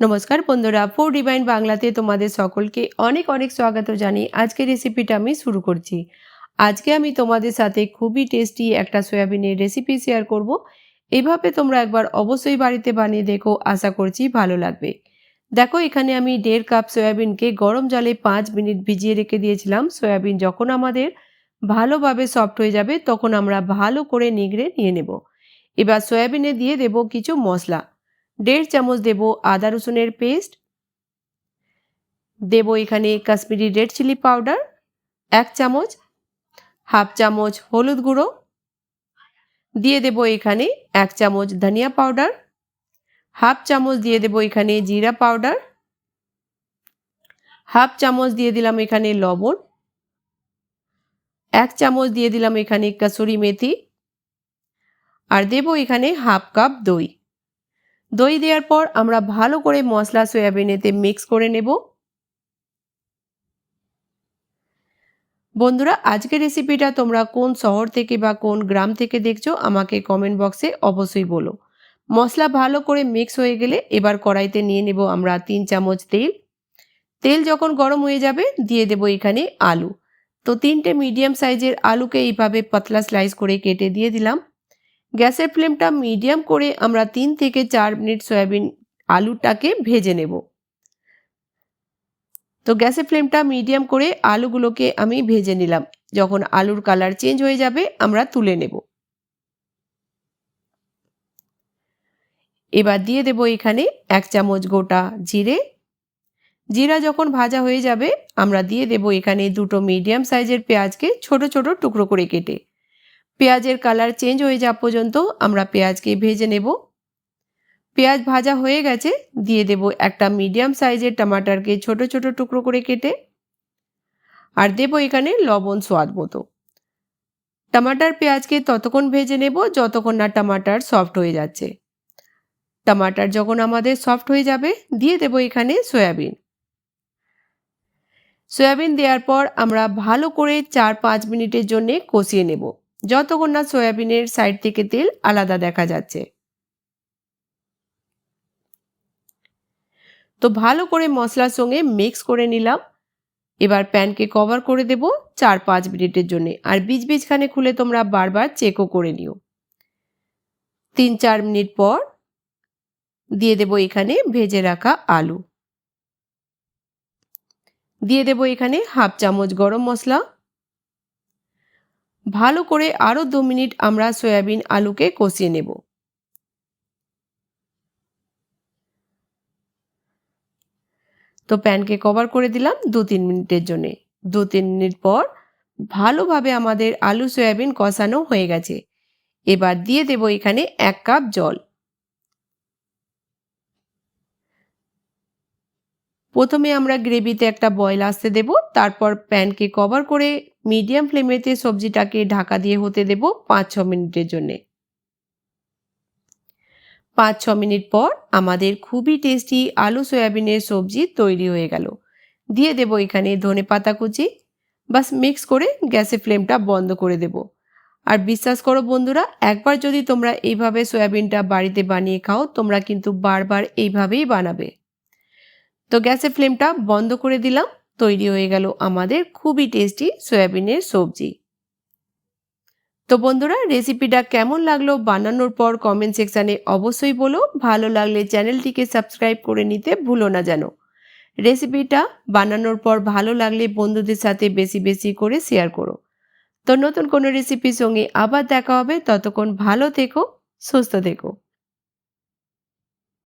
নমস্কার বন্ধুরা four divine বাংলাতে তোমাদের সকলকে অনেক অনেক স্বাগত জানি আজকের রেসিপিটা আমি শুরু করছি। আজকে আমি তোমাদের সাথে খুবই টেস্টি একটা সয়াবিনের রেসিপি শেয়ার করব। এভাবে তোমরা একবার অবশ্যই বাড়িতে বানিয়ে দেখো, আশা করছি ভালো লাগবে। দেখো, এখানে আমি দেড় কাপ সয়াবিনকে গরম জলে পাঁচ মিনিট ভিজিয়ে রেখে দিয়েছিলাম। সয়াবিন যখন আমাদের ভালোভাবে সফট হয়ে যাবে, তখন আমরা ভালো করে নিগড়ে নিয়ে নেব। এবার সয়াবিনে দিয়ে দেব কিছু মশলা। দেড় চামচ দেব আদা রসুনের পেস্ট। দেব এখানে কাশ্মীরি রেড চিলি পাউডার। এক চামচ, হাফ চামচ হলুদ গুঁড়ো। দিয়ে দেব এখানে এক চামচ ধনিয়া পাউডার। হাফ চামচ দিয়ে দেব এখানে জিরা পাউডার। হাফ চামচ দিয়ে দিলাম এখানে লবণ। এক চামচ দিয়ে দিলাম এখানে কাসুরি মেথি। আর দেব এখানে হাফ কাপ দই। দই দেওয়ার পর আমরা ভালো করে মশলা সয়াবিনেতে মিক্স করে নেব। বন্ধুরা, আজকের রেসিপিটা তোমরা কোন শহর থেকে বা কোন গ্রাম থেকে দেখছ আমাকে কমেন্ট বক্সে অবশ্যই বলো। মশলা ভালো করে মিক্স হয়ে গেলে এবার কড়াইতে নিয়ে নেব আমরা তিন চামচ তেল। তেল যখন গরম হয়ে যাবে, দিয়ে দেব এখানে আলু। তো তিনটে মিডিয়াম সাইজের আলুকে এইভাবে পাতলা স্লাইস করে কেটে দিয়ে দিলাম। গ্যাসের ফ্লেমটা মিডিয়াম করে আমরা তিন থেকে চার মিনিট সয়াবিন আলুটাকে ভেজে নেব। তো গ্যাসের ফ্লেমটা মিডিয়াম করে আলুগুলোকে আমি ভেজে নিলাম। যখন আলুর কালার চেঞ্জ হয়ে যাবে, আমরা তুলে নেব। এবার দিয়ে দেব এখানে এক চামচ গোটা জিরে। জিরা যখন ভাজা হয়ে যাবে, আমরা দিয়ে দেব এখানে দুটো মিডিয়াম সাইজের পেঁয়াজকে ছোট ছোট টুকরো করে কেটে। পেঁয়াজের কালার চেঞ্জ হয়ে যাওয়া পর্যন্ত আমরা পেঁয়াজকে ভেজে নেব। পেঁয়াজ ভাজা হয়ে গেছে, দিয়ে দেব একটা মিডিয়াম সাইজের টমাটারকে ছোট ছোট টুকরো করে কেটে। আর দেব এখানে লবণ স্বাদ মতো। টমাটার পেঁয়াজকে ততক্ষণ ভেজে নেব যতক্ষণ না টমাটার সফট হয়ে যাচ্ছে। টমাটার যখন আমাদের সফট হয়ে যাবে, দিয়ে দেব এখানে সয়াবিন। সয়াবিন দেওয়ার পর আমরা ভালো করে চার পাঁচ মিনিটের জন্য কষিয়ে নেব। যতক্ষণ না সয়াবিনের সাইড থেকে তেল আলাদা দেখা যাচ্ছে। তো ভালো করে মশলার সঙ্গে মিক্স করে নিলাম। এবার প্যানকে কভার করে দেব চার পাঁচ মিনিটের জন্য। আর বীজ বীজখানে খুলে তোমরা বারবার চেকও করে নিও। তিন চার মিনিট পর দিয়ে দেব এখানে ভেজে রাখা আলু। দিয়ে দেব এখানে হাফ চামচ গরম মশলা। ভালো করে আরও দু মিনিট আমরা সয়াবিন আলুকে কষিয়ে নেব। তো প্যানকে কভার করে দিলাম দু তিন মিনিটের জন্যে। দু তিন মিনিট পর ভালোভাবে আমাদের আলু সয়াবিন কষানো হয়ে গেছে। এবার দিয়ে দেব এখানে এক কাপ জল। প্রথমে আমরা গ্রেভিতে একটা বয়েল আসতে দেব, তারপর প্যানকে কভার করে মিডিয়াম ফ্লেমেতে সবজিটাকে ঢাকা দিয়ে হতে দেব পাঁচ ছ মিনিটের জন্যে। পাঁচ ছ মিনিট পর আমাদের খুবই টেস্টি আলু সয়াবিনের সবজি তৈরি হয়ে গেল। দিয়ে দেব এখানে ধনে পাতা কুচি। বাস মিক্স করে গ্যাসের ফ্লেমটা বন্ধ করে দেব। আর বিশ্বাস করো বন্ধুরা, একবার যদি তোমরা এইভাবে সয়াবিনটা বাড়িতে বানিয়ে খাও, তোমরা কিন্তু বারবার এইভাবেই বানাবে। তো গ্যাসের ফ্লেমটা বন্ধ করে দিলাম। তৈরি হয়ে গেল আমাদের খুবই টেস্টি সয়াবিনের সবজি। তো বন্ধুরা রেসিপিটা কেমন লাগল বানানোর পর কমেন্ট সেকশানে অবশ্যই বলো। ভালো লাগলে চ্যানেলটিকে সাবস্ক্রাইব করে নিতে ভুলো না যেন। রেসিপিটা বানানোর পর ভালো লাগলে বন্ধুদের সাথে বেশি বেশি করে শেয়ার করো। তো নতুন কোনো রেসিপির সঙ্গে আবার দেখা হবে। ততক্ষণ ভালো থেকো, সুস্থ থেকো।